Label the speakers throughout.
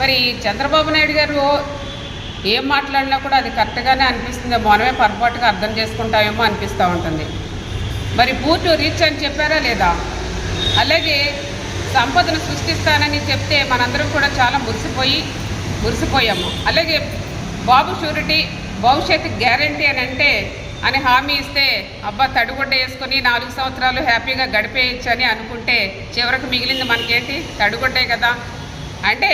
Speaker 1: మరి చంద్రబాబు నాయుడు గారు ఏం మాట్లాడినా కూడా అది కరెక్ట్గానే అనిపిస్తుంది. మనమే పొరపాటుగా అర్థం చేసుకుంటామేమో అనిపిస్తూ ఉంటుంది. మరి పూర్తి రీచ్ అని చెప్పారా లేదా? అలాగే సంపదను సృష్టిస్తానని చెప్తే మనందరం కూడా చాలా మురిసిపోయి మురిసిపోయాము. అలాగే బాబు షూరిటీ భవిష్యత్తు గ్యారంటీ అని అంటే అని హామీ ఇస్తే అబ్బా తడుగుడ్డ వేసుకొని నాలుగు సంవత్సరాలు హ్యాపీగా గడిపేయచ్చు అని అనుకుంటే చివరకు మిగిలింది మనకేంటి? తడుగుడ్డే కదా. అంటే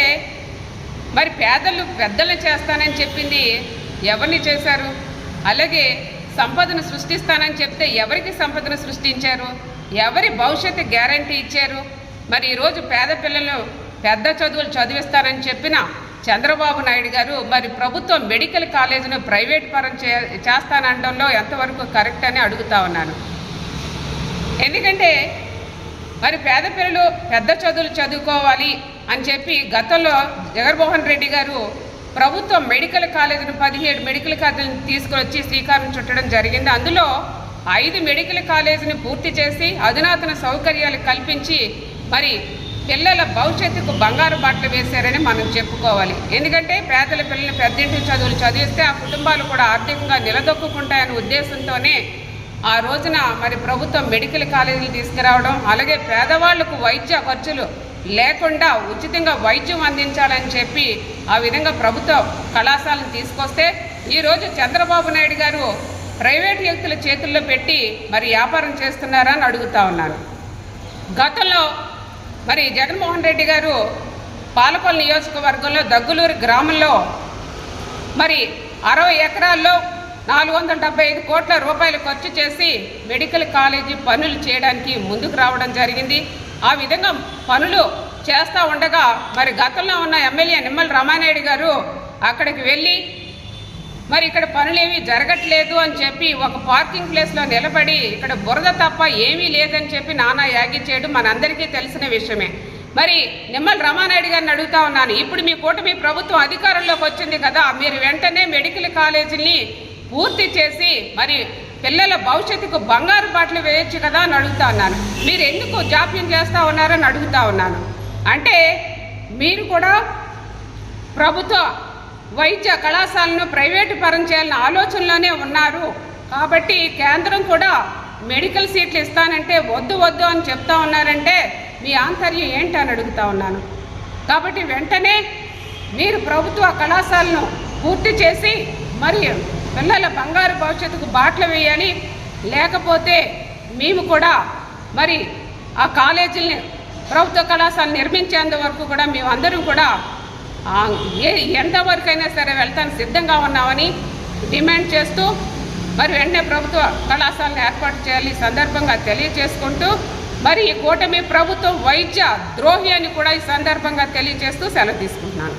Speaker 1: మరి పేదలు పెద్దలను చేస్తానని చెప్పింది ఎవరిని చేశారు? అలాగే సంపదను సృష్టిస్తానని చెప్తే ఎవరికి సంపదను సృష్టించారు? ఎవరి భవిష్యత్తు గ్యారంటీ ఇచ్చారు? మరి ఈరోజు పేద పిల్లలు పెద్ద చదువులు చదివిస్తానని చెప్పిన చంద్రబాబు నాయుడు గారు మరి ప్రభుత్వం మెడికల్ కాలేజీను ప్రైవేట్ పరం చే చేస్తానడంలో ఎంతవరకు కరెక్ట్ అని అడుగుతా ఉన్నాను. ఎందుకంటే మరి పేద పిల్లలు పెద్ద చదువులు చదువుకోవాలి అని చెప్పి గతంలో జగన్మోహన్ రెడ్డి గారు ప్రభుత్వం మెడికల్ కాలేజీని పదిహేడు మెడికల్ కాలేజీని తీసుకువచ్చి శ్రీకారం చుట్టడం జరిగింది. అందులో ఐదు మెడికల్ కాలేజీని పూర్తి చేసి అధునాతన సౌకర్యాలు కల్పించి మరి పిల్లల భవిష్యత్తుకు బంగారు బాటలు వేశారని మనం చెప్పుకోవాలి. ఎందుకంటే పేదల పిల్లల్ని పెద్దింటి చదువులు చదివిస్తే ఆ కుటుంబాలు కూడా ఆర్థికంగా నిలదొక్కుంటాయనే ఉద్దేశంతోనే ఆ రోజున మరి ప్రభుత్వం మెడికల్ కాలేజీలు తీసుకురావడం అలాగే పేదవాళ్ళకు వైద్య ఖర్చులు లేకుండా ఉచితంగా వైద్యం అందించాలని చెప్పి ఆ విధంగా ప్రభుత్వ కళాశాలను తీసుకొస్తే ఈరోజు చంద్రబాబు నాయుడు గారు ప్రైవేట్ వ్యక్తుల చేతుల్లో పెట్టి మరి వ్యాపారం చేస్తున్నారా అని అడుగుతా ఉన్నాను. గతంలో మరి జగన్మోహన్ రెడ్డి గారు పాలకొల్ నియోజకవర్గంలో దగ్గులూరు గ్రామంలో మరి అరవై ఎకరాల్లో నాలుగు వందల డెబ్బై ఐదు కోట్ల రూపాయలు ఖర్చు చేసి మెడికల్ కాలేజీ పనులు చేయడానికి ముందుకు రావడం జరిగింది. ఆ విధంగా పనులు చేస్తూ ఉండగా మరి గతంలో ఉన్న ఎమ్మెల్యే నిమ్మల రామానాయుడు గారు అక్కడికి వెళ్ళి మరి ఇక్కడ పనులేమీ జరగట్లేదు అని చెప్పి ఒక పార్కింగ్ ప్లేస్లో నిలబడి ఇక్కడ బురద తప్ప ఏమీ లేదని చెప్పి నానా యాగి చేయడం మనందరికీ తెలిసిన విషయమే. మరి నిమ్మల రామానాయుడు గారిని అడుగుతా ఉన్నాను. ఇప్పుడు మీ కూటమి ప్రభుత్వం అధికారంలోకి వచ్చింది కదా మీరు వెంటనే మెడికల్ కాలేజీని పూర్తి చేసి మరి పిల్లల భవిష్యత్తుకు బంగారు బాటలు వేయొచ్చు కదా అని అడుగుతా ఉన్నాను. మీరు ఎందుకు జాప్యం చేస్తూ ఉన్నారని అడుగుతా ఉన్నాను. అంటే మీరు కూడా ప్రభుత్వ వైద్య కళాశాలను ప్రైవేటు పరం చేయాలన్న ఆలోచనలోనే ఉన్నారు. కాబట్టి కేంద్రం కూడా మెడికల్ సీట్లు ఇస్తానంటే వద్దు వద్దు అని చెప్తా ఉన్నారంటే మీ ఆంతర్యం ఏంటి అని అడుగుతా ఉన్నాను. కాబట్టి వెంటనే మీరు ప్రభుత్వ కళాశాలను పూర్తి చేసి మరి పిల్లల బంగారు భవిష్యత్తుకు బాటలు వేయాలి. లేకపోతే మేము కూడా మరి ఆ కాలేజీని ప్రభుత్వ కళాశాల నిర్మించేంత వరకు కూడా మేమందరం కూడా ఏ ఎంతవరకైనా సరే వెళ్తాను సిద్ధంగా ఉన్నామని డిమాండ్ చేస్తూ మరి వెంటనే ప్రభుత్వ కళాశాలను ఏర్పాటు చేయాలి సందర్భంగా తెలియజేసుకుంటూ మరి ఈ కూటమి ప్రభుత్వం వైద్య ద్రోహి అని కూడా ఈ సందర్భంగా తెలియజేస్తూ సెలవు తీసుకుంటున్నాను.